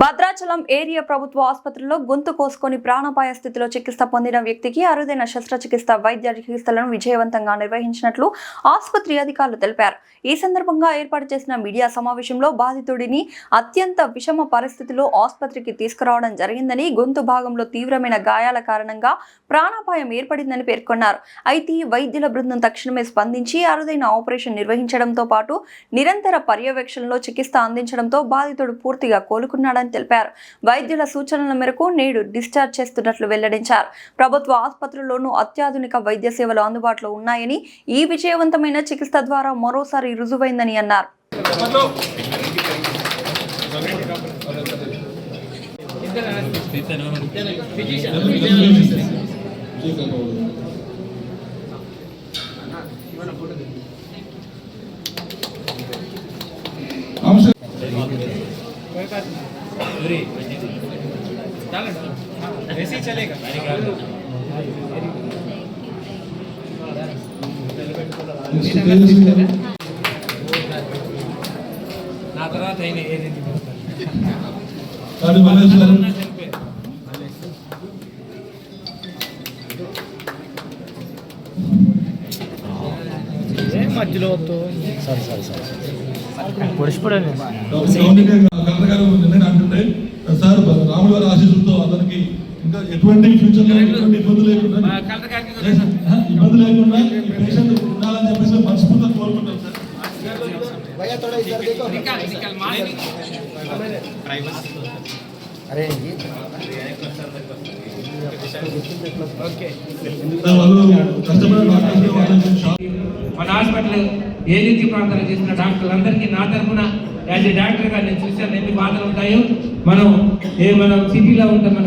Bhadrachalam area ప్రభుత్వ ఆసుపత్రిలో గొంతు కోసుకొని ప్రాణాపాయ స్థితిలో చికిత్స పొందిన వ్యక్తికి అరుదైన శస్త్రచికిత్స వైద్య చికిత్సలను విజయవంతంగా నిర్వహించినట్లు ఆసుపత్రి అధికారులు తెలిపారు. ఈ సందర్భంగా ఏర్పాటు చేసిన మీడియా సమావేశంలో బాధితుడిని అత్యంత విషమ పరిస్థితిలో ఆసుపత్రికి తీసుకురావడం జరిగిందని గొంతు భాగంలో తీవ్రమైన గాయాల కారణంగా ప్రాణాపాయం ఏర్పడిందని పేర్కొన్నారు. అయితే వైద్యుల బృందం తక్షణమే స్పందించి అరుదైన ఆపరేషన్ నిర్వహించడంతో పాటు నిరంతర పర్యవేక్షణలో చికిత్స అందించడంతో బాధితుడు పూర్తిగా కోలుకున్నాడని తెలిపారు. వైద్యుల సూచనల మేరకు నేడు డిశ్చార్జ్ చేస్తున్నట్లు వెల్లడించారు. ప్రభుత్వ ఆసుపత్రుల్లోనూ అత్యాధునిక వైద్య సేవలు అందుబాటులో ఉన్నాయని ఈ విజయవంతమైన చికిత్స ద్వారా మరోసారి రుజువైందని అన్నారు. ऐसे ही चलेगा నా తర్వాత అయిన ఏదైంది కాదు మల్లేశ్వరం మధ్యలో సారీ సారీ సారీ పొడిచిపోయాను అంటుంటే సార్ రాముల గారి ఆశీస్సులతో అతనికి ఇంకా ఎటువంటి ఫ్యూచర్ ఇబ్బంది లేకుండా ఇబ్బంది లేకుండా పేషెంట్ ఉండాలని చెప్పేసి మనస్ఫూర్తిగా కోరుకుంటాం సార్ మన హాస్పిటల్ ఏ రీతి ప్రాంతాలు చేసిన డాక్టర్లందరికీ నా తరఫున యాజ్ ఏ డాక్టర్గా నేను చూశాను ఎన్ని బాధలు ఉంటాయో. మనం ఏ మనం సిటీలో ఉంటే మన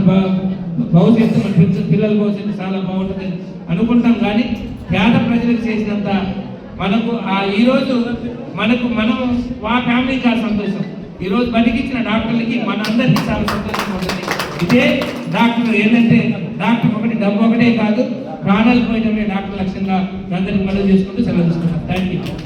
భవిష్యత్తు మన పిల్ల- పిల్లల భవిష్యత్తు చాలా బాగుంటుంది అనుకుంటాం కానీ పేద ప్రజలకు చేసినంత మనకు ఆ ఈరోజు మనకు మనం మా ఫ్యామిలీకి ఆ సంతోషం. ఈరోజు బతికించిన డాక్టర్లకి మనందరికీ చాలా సంతోషం ఉంటుంది. ఇదే డాక్టర్ ఏంటంటే డాక్టర్ ఒకటి డబ్బు ఒకటే కాదు ప్రాణాలు పోయినమే డాక్టర్ లక్ష్యంగా అందరికి మనం చేసుకుంటూ సెలవు తీసుకుంటాం. Thank you